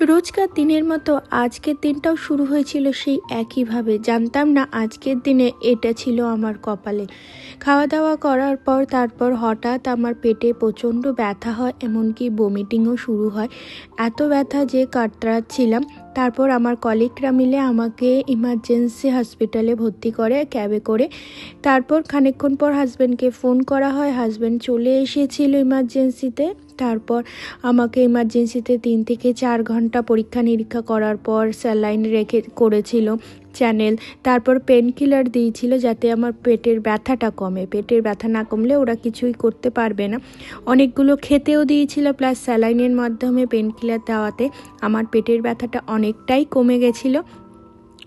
রোজকার দিনের মতো আজকের দিনটাও শুরু হয়েছিল সেই একইভাবে। জানতাম না আজকের দিনে এটা ছিল আমার কপালে। খাওয়া দাওয়া করার পর তারপর হঠাৎ আমার পেটে প্রচণ্ড ব্যথা হয়, এমনকি বমিটিংও শুরু হয়। এত ব্যথা যে কাতরাচ্ছিলাম। তারপর আমার কলিগরা মিলে আমাকে ইমার্জেন্সি হসপিটালে ভর্তি করে ক্যাবে করে। তারপর খানিকক্ষণ পর হাজব্যান্ডকে ফোন করা হয়। হাজব্যান্ড চলে এসেছিল ইমার্জেন্সিতে তারপর আমাকে ইমার্জেন্সিতে তিন থেকে চার ঘণ্টা পরীক্ষা নিরীক্ষা করার পর স্যালাইন রেখে করেছিল। চ্যানেল তারপর পেন কিলার দিয়েছিল যাতে আমার পেটের ব্যথাটা কমে। পেটের ব্যথা না কমলে ওরা কিছুই করতে পারবে না। অনেকগুলো খেতেও দিয়েছিল প্লাস স্যালাইনের মাধ্যমে পেন কিলার দেওয়াতে। আমার পেটের ব্যথাটা অনেকটাই কমে গেছিল।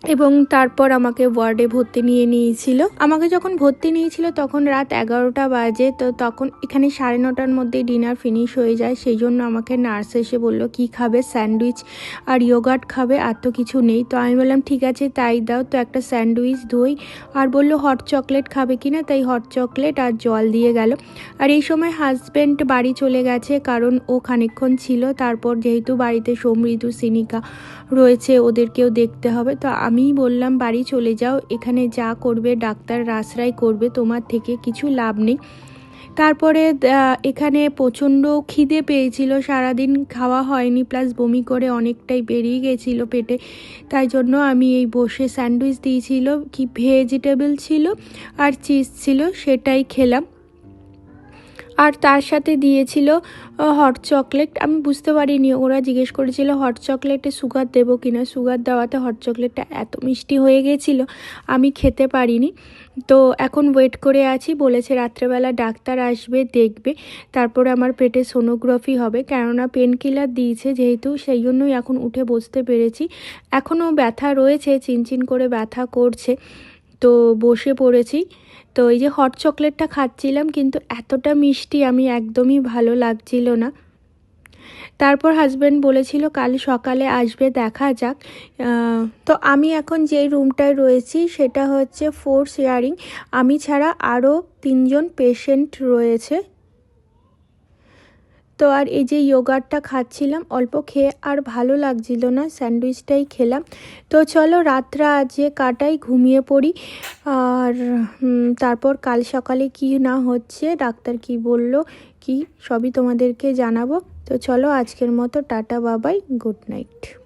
এবং তারপর আমাকে ওয়ার্ডে ভর্তি নিয়ে নিয়েছিল। আমাকে যখন ভর্তি নিয়েছিল তখন রাত এগারোটা বাজে, তো তখন এখানে সাড়ে নটার মধ্যে ডিনার ফিনিশ হয়ে যায়। সেই জন্য আমাকে নার্স এসে বলল, কি খাবে? স্যান্ডউইচ আর ইয়োগার্ট খাবে? আর তো কিছু নেই। তো আমি বললাম, ঠিক আছে, তাই দাও। তো একটা স্যান্ডউইচ দই আর বলল, হট চকলেট খাবে কি না? তাই হট চকলেট আর জল দিয়ে গেল। আর এই সময় হাজব্যান্ড বাড়ি চলে গেছে, কারণ ও খানিকক্ষণ ছিল। তারপর যেহেতু বাড়িতে সমৃদ্ধ সিনিকা রয়েছে, ওদেরকেও দেখতে হবে। তো আমি বললাম, বাড়ি চলে যাও, এখানে যা করবে ডাক্তার রাসরাই করবে, তোমার থেকে কিছু লাভ নেই। তারপরে এখানে প্রচণ্ড খিদে পেয়েছিল, সারাদিন খাওয়া হয়নি, প্লাস বমি করে অনেকটাই বেরিয়ে গেছিল পেটে। তাই জন্য আমি এই বসে স্যান্ডউইচ দিয়েছিল, কি ভেজিটেবল ছিল আর চিজ ছিল, সেটাই খেলাম। আর তার সাথে দিয়েছিল হট চকলেট আমি বুঝতে পারিনি, ওরা জিজ্ঞেস করেছিল হট চকলেটে সুগার দেবো কিনা সুগার দেওয়াতে হট চকলেটটা এত মিষ্টি হয়ে গেছিল, আমি খেতে পারিনি। তো এখন ওয়েট করে আছি, বলেছে রাত্রেবেলা ডাক্তার আসবে, দেখবে। তারপরে আমার পেটে সোনোগ্রাফি হবে, কেননা পেন কিলার দিয়েছে যেহেতু, সেই জন্যই এখন উঠে বসতে পেরেছি। এখনও ব্যথা রয়েছে, চিনচিন করে ব্যথা করছে। তো বসে পড়েছি। তো এই যে হট চকলেটটা খাচ্ছিলাম কিন্তু এতটা মিষ্টি আমি একদমই ভালো লাগছিল না। তারপর হাজব্যান্ড বলেছিল, কাল সকালে আসবে, দেখা যাক। তো আমি এখন যেই রুমটায় রয়েছি সেটা হচ্ছে ফোর শেয়ারিং আমি ছাড়া আরও তিনজন পেশেন্ট রয়েছে। তো আর এই যে ইয়োগারটা খাচ্ছিলাম, অল্প খেয়ে আর ভালো লাগছিল না, স্যান্ডউইচটাই খেলাম। তো চলো রাতটা আজকে কাটাই ঘুমিয়ে পড়ি। আর তারপর কাল সকালে কি না হচ্ছে, ডাক্তার কি বলল, কি সবই তোমাদেরকে জানাব। তো চলো আজকের মতো টাটা, বাবাই, গুড নাইট।